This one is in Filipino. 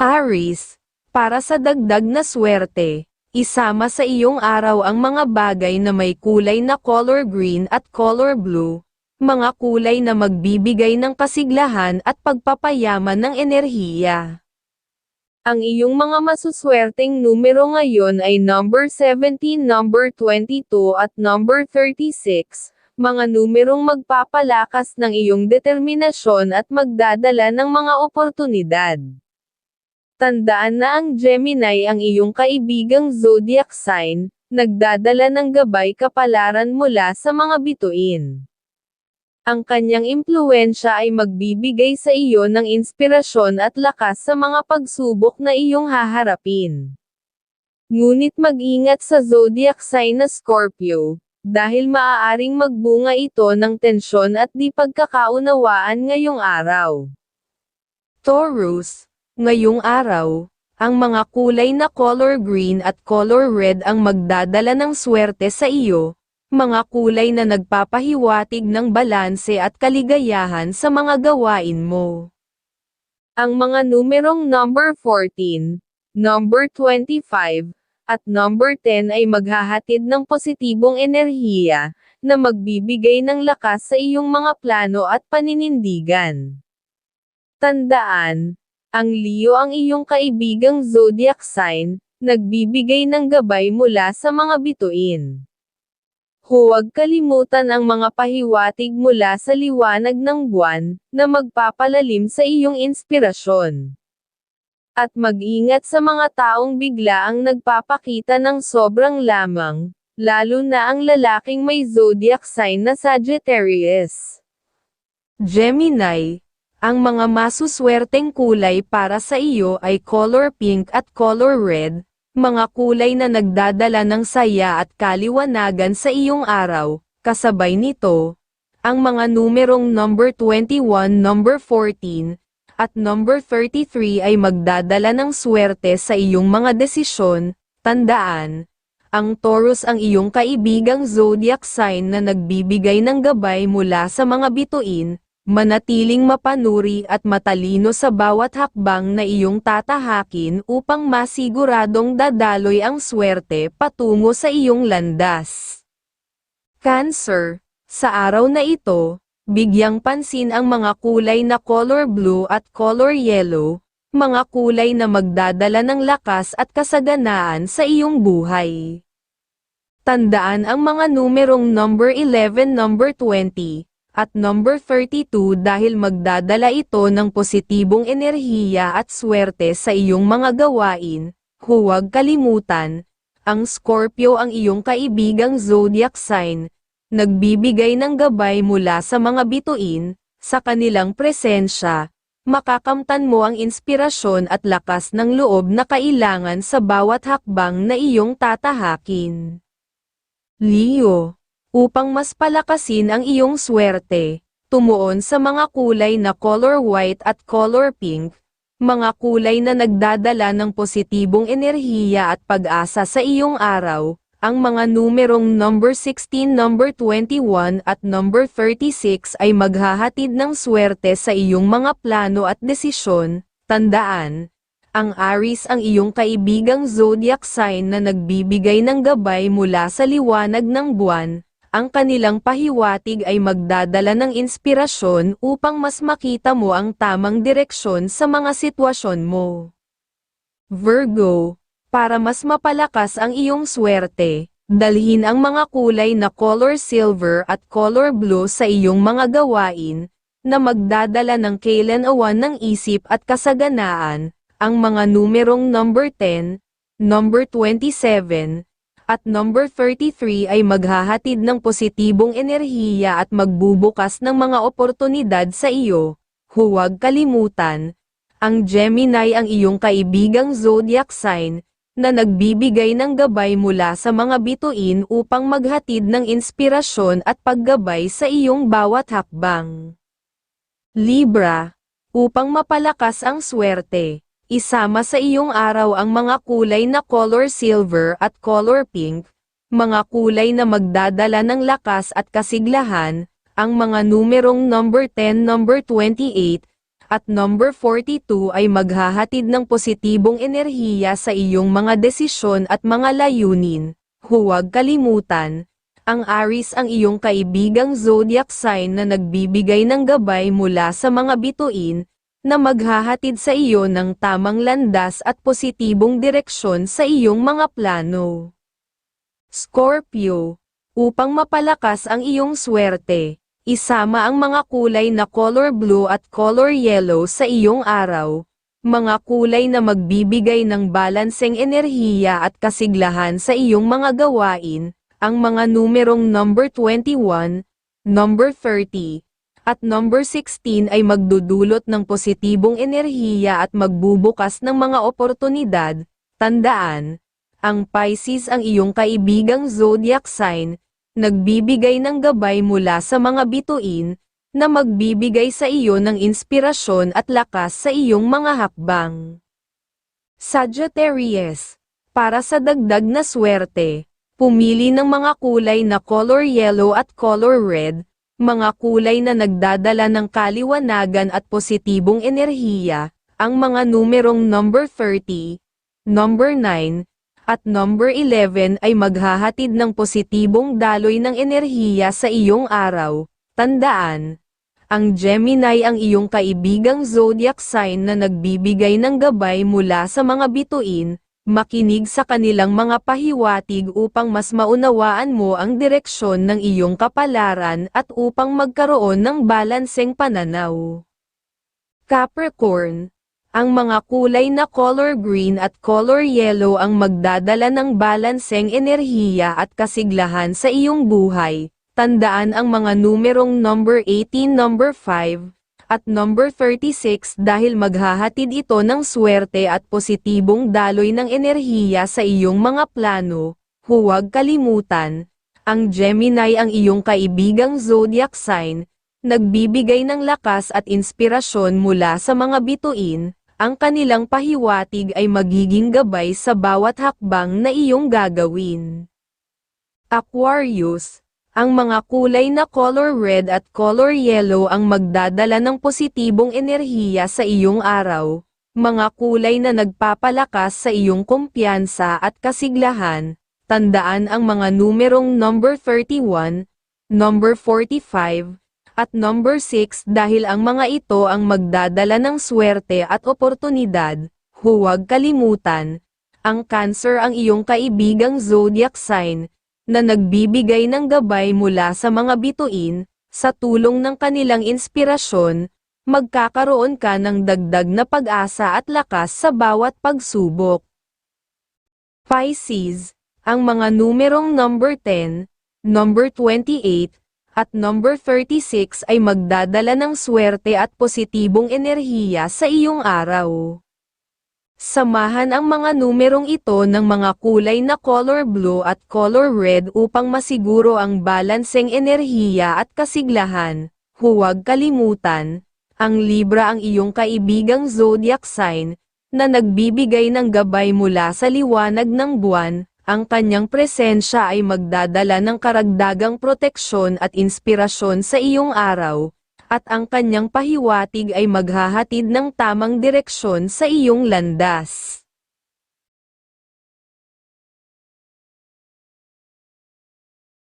Aris, para sa dagdag na swerte, isama sa iyong araw ang mga bagay na may kulay na color green at color blue, mga kulay na magbibigay ng kasiglahan at pagpapayaman ng enerhiya. Ang iyong mga masuswerteng numero ngayon ay number 17, number 22 at number 36, mga numerong magpapalakas ng iyong determinasyon at magdadala ng mga oportunidad. Tandaan na ang Gemini ang iyong kaibigang zodiac sign, nagdadala ng gabay kapalaran mula sa mga bituin. Ang kanyang impluensya ay magbibigay sa iyo ng inspirasyon at lakas sa mga pagsubok na iyong haharapin. Ngunit mag-ingat sa zodiac sign na Scorpio, dahil maaaring magbunga ito ng tensyon at di pagkakaunawaan ngayong araw. Taurus, ngayong araw, ang mga kulay na color green at color red ang magdadala ng swerte sa iyo, mga kulay na nagpapahiwatig ng balanse at kaligayahan sa mga gawain mo. Ang mga numerong number 14, number 25, at number 10 ay maghahatid ng positibong enerhiya, na magbibigay ng lakas sa iyong mga plano at paninindigan. Tandaan, ang Leo ang iyong kaibigang zodiac sign, nagbibigay ng gabay mula sa mga bituin. Huwag kalimutan ang mga pahiwatig mula sa liwanag ng buwan, na magpapalalim sa iyong inspirasyon. At mag-ingat sa mga taong bigla ang nagpapakita ng sobrang lamang, lalo na ang lalaking may zodiac sign na Sagittarius. Gemini, ang mga masuswerteng kulay para sa iyo ay color pink at color red, mga kulay na nagdadala ng saya at kaliwanagan sa iyong araw, kasabay nito, ang mga numerong number 21, number 14, at number 33 ay magdadala ng swerte sa iyong mga desisyon, tandaan, ang Taurus ang iyong kaibigang zodiac sign na nagbibigay ng gabay mula sa mga bituin, manatiling mapanuri at matalino sa bawat hakbang na iyong tatahakin upang masiguradong dadaloy ang swerte patungo sa iyong landas. Cancer, sa araw na ito, bigyang pansin ang mga kulay na color blue at color yellow, mga kulay na magdadala ng lakas at kasaganaan sa iyong buhay. Tandaan ang mga numerong number 11, number 20, at number 32 dahil magdadala ito ng positibong enerhiya at swerte sa iyong mga gawain, huwag kalimutan, ang Scorpio ang iyong kaibigang zodiac sign, nagbibigay ng gabay mula sa mga bituin, sa kanilang presensya, makakamtan mo ang inspirasyon at lakas ng loob na kailangan sa bawat hakbang na iyong tatahakin. Leo Upang mas palakasin ang iyong swerte, tumuon sa mga kulay na color white at color pink, mga kulay na nagdadala ng positibong enerhiya at pag-asa sa iyong araw, ang mga numerong number 16, number 21 at number 36 ay maghahatid ng swerte sa iyong mga plano at desisyon, tandaan, ang Aries ang iyong kaibigang zodiac sign na nagbibigay ng gabay mula sa liwanag ng buwan, ang kanilang pahiwatig ay magdadala ng inspirasyon upang mas makita mo ang tamang direksyon sa mga sitwasyon mo. Virgo, para mas mapalakas ang iyong swerte, dalhin ang mga kulay na color silver at color blue sa iyong mga gawain, na magdadala ng kailan-awan ng isip at kasaganaan, ang mga numerong number 10, number 27, at number 33 ay maghahatid ng positibong enerhiya at magbubukas ng mga oportunidad sa iyo. Huwag kalimutan, ang Gemini ang iyong kaibigang zodiac sign, na nagbibigay ng gabay mula sa mga bituin upang maghatid ng inspirasyon at paggabay sa iyong bawat hakbang. Libra, upang mapalakas ang swerte, Isama sa iyong araw ang mga kulay na color silver at color pink, mga kulay na magdadala ng lakas at kasiglahan, ang mga numerong number 10, number 28, at number 42 ay maghahatid ng positibong enerhiya sa iyong mga desisyon at mga layunin. Huwag kalimutan, ang Aries ang iyong kaibigang zodiac sign na nagbibigay ng gabay mula sa mga bituin, na maghahatid sa iyo ng tamang landas at positibong direksyon sa iyong mga plano. Scorpio, upang mapalakas ang iyong swerte, isama ang mga kulay na color blue at color yellow sa iyong araw, mga kulay na magbibigay ng balanseng enerhiya at kasiglahan sa iyong mga gawain, ang mga numerong number 21, number 30, at number 16 ay magdudulot ng positibong enerhiya at magbubukas ng mga oportunidad. Tandaan, ang Pisces ang iyong kaibigang zodiac sign, nagbibigay ng gabay mula sa mga bituin, na magbibigay sa iyo ng inspirasyon at lakas sa iyong mga hakbang. Sagittarius, para sa dagdag na swerte, pumili ng mga kulay na color yellow at color red, mga kulay na nagdadala ng kaliwanagan at positibong enerhiya, ang mga numerong number 30, number 9, at number 11 ay maghahatid ng positibong daloy ng enerhiya sa iyong araw. Tandaan, ang Gemini ang iyong kaibigang zodiac sign na nagbibigay ng gabay mula sa mga bituin, makinig sa kanilang mga pahiwatig upang mas maunawaan mo ang direksyon ng iyong kapalaran at upang magkaroon ng balanseng pananaw. Capricorn, ang mga kulay na color green at color yellow ang magdadala ng balanseng enerhiya at kasiglahan sa iyong buhay. Tandaan ang mga numerong number 18, number 5, at number 36 dahil maghahatid ito ng swerte at positibong daloy ng enerhiya sa iyong mga plano. Huwag kalimutan, ang Gemini ang iyong kaibigang zodiac sign, nagbibigay ng lakas at inspirasyon mula sa mga bituin, ang kanilang pahiwatig ay magiging gabay sa bawat hakbang na iyong gagawin. Aquarius, ang mga kulay na color red at color yellow ang magdadala ng positibong enerhiya sa iyong araw, mga kulay na nagpapalakas sa iyong kumpiyansa at kasiglahan, tandaan ang mga numerong number 31, number 45, at number 6 dahil ang mga ito ang magdadala ng swerte at oportunidad, huwag kalimutan, ang cancer ang iyong kaibigang zodiac sign, na nagbibigay ng gabay mula sa mga bituin, sa tulong ng kanilang inspirasyon, magkakaroon ka ng dagdag na pag-asa at lakas sa bawat pagsubok. Pisces, ang mga numerong number 10, number 28, at number 36 ay magdadala ng swerte at positibong enerhiya sa iyong araw. Samahan ang mga numerong ito ng mga kulay na color blue at color red upang masiguro ang balanseng enerhiya at kasiglahan. Huwag kalimutan, ang Libra ang iyong kaibigang zodiac sign, na nagbibigay ng gabay mula sa liwanag ng buwan, ang kanyang presensya ay magdadala ng karagdagang proteksyon at inspirasyon sa iyong araw, at ang kanyang pahiwatig ay maghahatid ng tamang direksyon sa iyong landas.